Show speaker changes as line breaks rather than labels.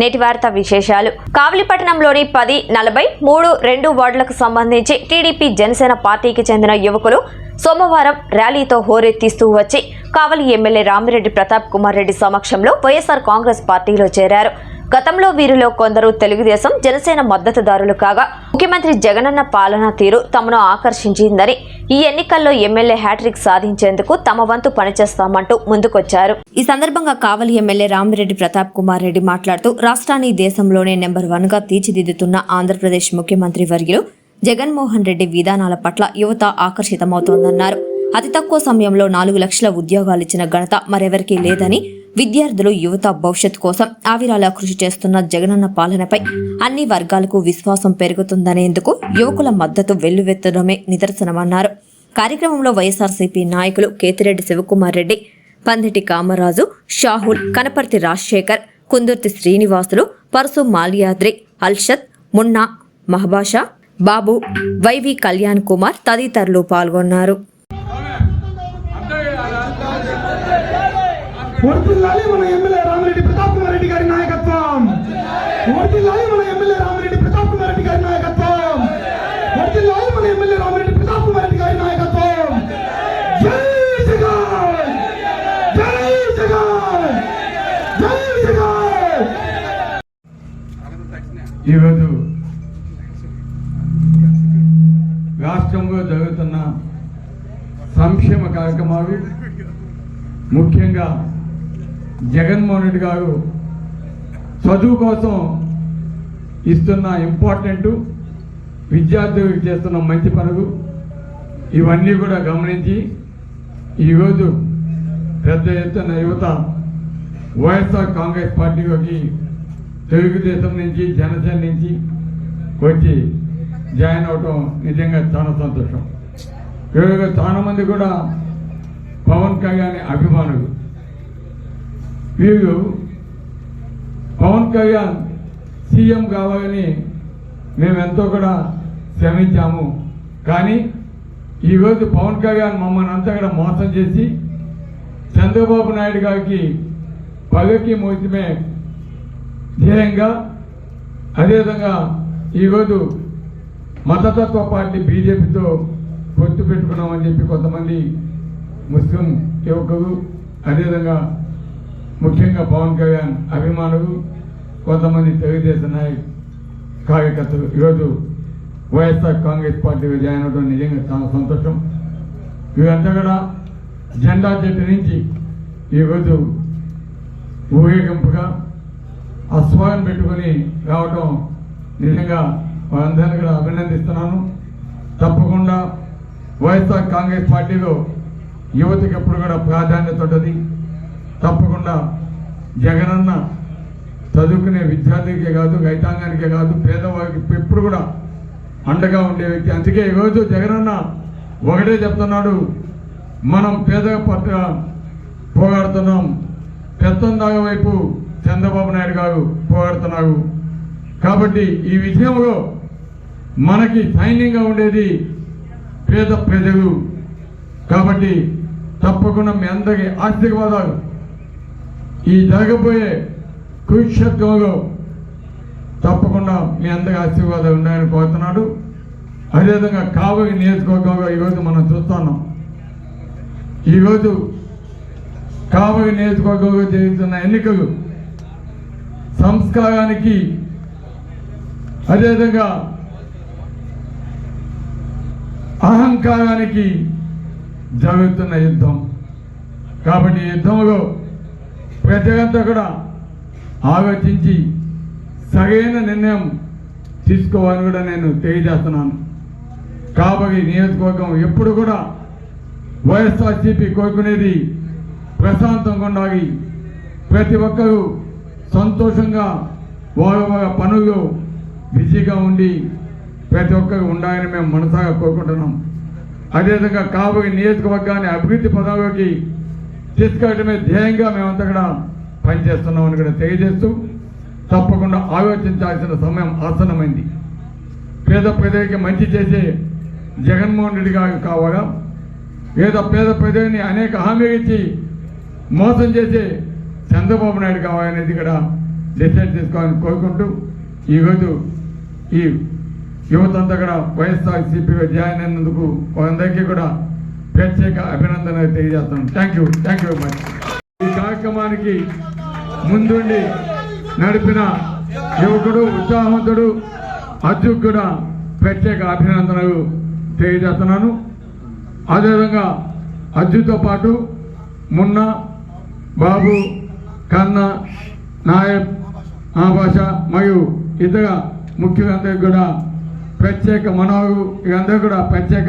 నేటి వార్త విశేషాలు. కావలిపట్టణంలోని పది నలభై మూడు రెండు వార్డులకు సంబంధించి టీడీపీ జనసేన పార్టీకి చెందిన యువకులు సోమవారం ర్యాలీతో హోరెత్తిస్తూ వచ్చి కావలి ఎమ్మెల్యే రామిరెడ్డి ప్రతాప్ కుమార్ రెడ్డి సమక్షంలో వైఎస్ఆర్ కాంగ్రెస్ పార్టీలో చేరారు. గతంలో వీరిలో కొందరు తెలుగుదేశం జనసేన మద్దతుదారులు కాగా ముఖ్యమంత్రి జగనన్న పాలనా తీరు తమను ఆకర్షించిందని ఈ ఎన్నికల్లో ఎమ్మెల్యే హ్యాట్రిక్ సాధించేందుకు తమ వంతు పనిచేస్తామంటూ ముందుకొచ్చారు. ఈ సందర్భంగా కావలి ఎమ్మెల్యే రామిరెడ్డి ప్రతాప్ కుమార్ రెడ్డి మాట్లాడుతూ రాష్ట్రాన్ని దేశంలోనే నెంబర్ వన్గా తీర్చిదిద్దుతున్న ఆంధ్రప్రదేశ్ ముఖ్యమంత్రి వర్యులు జగన్మోహన్ రెడ్డి విధానాల పట్ల యువత ఆకర్షితమవుతోందన్నారు. అతి తక్కువ సమయంలో నాలుగు లక్షల ఉద్యోగాలు ఇచ్చిన ఘనత మరెవరికీ లేదని విద్యార్థులు యువత భవిష్యత్ కోసం ఆవిరాలా కృషి చేస్తున్న జగనన్న పాలనపై అన్ని వర్గాలకు విశ్వాసం పెరుగుతుందనేందుకు యువకుల మద్దతు వెల్లువెత్తడమే నిదర్శనమన్నారు. కార్యక్రమంలో వైఎస్ఆర్సీపీ నాయకులు కేతిరెడ్డి శివకుమార్ రెడ్డి పందిటి కామరాజు షాహుల్ కనపర్తి రాజశేఖర్ కుందుర్తి శ్రీనివాసులు పరసు మాల్యాద్రి అల్షత్ మున్నా మహబాషా బాబు వైవి కళ్యాణ్ కుమార్ తదితరులు పాల్గొన్నారు.
వర్తిల్లాలి మన ఎమ్మెల్యే రామిరెడ్డి ప్రతాప్ కుమార్ రెడ్డి గారి నాయకత్వం. వర్తిల్లాలి మన ఎమ్మెల్యే రామిరెడ్డి ప్రతాప్ కుమార్ రెడ్డి గారి నాయకత్వం. వర్తిల్లాలి మన ఎమ్మెల్యే రామిరెడ్డి ప్రతాప్ కుమార్ రెడ్డి గారి నాయకత్వం. జై జగన్ జై జగన్ జై జగన్
ఈరోజు రాష్ట్రంలో జరుగుతున్న సంక్షేమ కార్యక్రమాలు ముఖ్యంగా జగన్మోహన్ రెడ్డి గారు చదువు కోసం ఇస్తున్న ఇంపార్టెంట్ విద్యార్థులకు చేస్తున్న మంచి పనులు ఇవన్నీ కూడా గమనించి ఈరోజు పెద్ద ఎత్తున యువత వైఎస్ఆర్ కాంగ్రెస్ పార్టీలోకి తెలుగుదేశం నుంచి జనసేన నుంచి వచ్చి జాయిన్ అవటం నిజంగా చాలా సంతోషం. చాలామంది చాలా మంది కూడా పవన్ కళ్యాణ్ అభిమానులు. వీరు పవన్ కళ్యాణ్ సీఎం కావాలని మేము ఎంతో కూడా శ్రమించాము. కానీ ఈరోజు పవన్ కళ్యాణ్ మమ్మల్ని అంతా కూడా మోసం చేసి చంద్రబాబు నాయుడు గారికి పగకి మోసమే ధ్యేయంగా అదేవిధంగా ఈరోజు మతతత్వ పార్టీ బీజేపీతో పొత్తు పెట్టుకున్నామని చెప్పి కొంతమంది ముస్లిం యువకులు అదేవిధంగా ముఖ్యంగా పవన్ కళ్యాణ్ అభిమానులు కొంతమంది తెలుగుదేశం నాయకు కార్యకర్తలు. ఈరోజు వైఎస్ఆర్ కాంగ్రెస్ పార్టీ జాయిన్ అవడం నిజంగా చాలా సంతోషం. వీరంతా కూడా జెండా చెట్టు నుంచి ఈరోజు ఊరేగింపుగా ఆస్వాదం పెట్టుకొని రావటం నిజంగా వారందరినీ కూడా అభినందిస్తున్నాను. తప్పకుండా వైఎస్ఆర్ కాంగ్రెస్ పార్టీలో యువతకి ఎప్పుడు కూడా ప్రాధాన్యత ఉంటుంది. తప్పకుండా జగనన్న చదువుకునే విద్యార్థికే కాదు రైతాంగానికే కాదు పేదవారికి ఎప్పుడు కూడా అండగా ఉండే వ్యక్తి. అందుకే ఈరోజు జగనన్న ఒకటే చెప్తున్నాడు మనం పేద పట్ల పోరాడుతున్నాం పెత్తందాగ వైపు చంద్రబాబు నాయుడు గారు పోరాడుతున్నారు కాబట్టి ఈ విషయంలో మనకి సైన్యంగా ఉండేది పేద ప్రజలు. కాబట్టి తప్పకుండా మీ అందరికీ ఆశీర్వాదాలు. ఈ జరగబోయే కురుక్షేత్రంలో తప్పకుండా మీ అందరి ఆశీర్వాదాలు ఉన్నాయని కోరుతున్నాడు. అదేవిధంగా కావలి నియోజకవర్గంలో ఈరోజు మనం చూస్తున్నాం ఈరోజు కావలి నియోజకవర్గంలో జరుగుతున్న ఎన్నికలు సంస్కారానికి అదేవిధంగా అహంకారానికి జరుగుతున్న యుద్ధం. కాబట్టి యుద్ధంలో ప్రజలంతా కూడా ఆలోచించి సరైన నిర్ణయం తీసుకోవాలని కూడా నేను తెలియజేస్తున్నాను. కాబట్టి నియోజకవర్గం ఎప్పుడు కూడా వైఎస్ఆర్సీపీ కోరుకునేది ప్రశాంతంగా ఉండాలి. ప్రతి ఒక్కరూ సంతోషంగా వాళ్ళ వాళ్ళ పనుల్లో బిజీగా ఉండి ప్రతి ఒక్కరు ఉండాలని మేము మనసాగా కోరుకుంటున్నాం. అదేవిధంగా కాబోయే నియోజకవర్గాన్ని అభివృద్ధి పదంలోకి తీసుకెళ్ళడమే ధ్యేయంగా మేమంతా కూడా పనిచేస్తున్నామని కూడా తెలియజేస్తూ తప్పకుండా ఆలోచించాల్సిన సమయం ఆసన్నమైంది. పేద ప్రజలకి మంచి చేసే జగన్మోహన్ రెడ్డి గారు కావాలా? లేదా పేద ప్రజల్ని అనేక హామీలు ఇచ్చి మోసం చేసే చంద్రబాబు నాయుడు కావాలనేది కూడా డిసైడ్ చేసుకోవాలని కోరుకుంటూ ఈరోజు ఈ యువతంతా కూడా వైఎస్ఆర్ సిపిలో జాయిన్ అయినందుకు వారందరికీ కూడా ప్రత్యేక అభినందన తెలియజేస్తాను thank you thank you much ఈ కార్యక్రమానికి ముందుండి నడిపిన యువకుడు ఉత్సాహవంతుడు అర్జున్ కూడా ప్రత్యేక అభినందనలు తెలియజేస్తున్నాను. అదేవిధంగా అర్జున్తో పాటు మున్న బాబు కన్న నాయబ్ ఆభాష మరియు ఇతర ముఖ్యులందరికీ కూడా ప్రత్యేక మనోహరు వీరందరూ కూడా ప్రత్యేక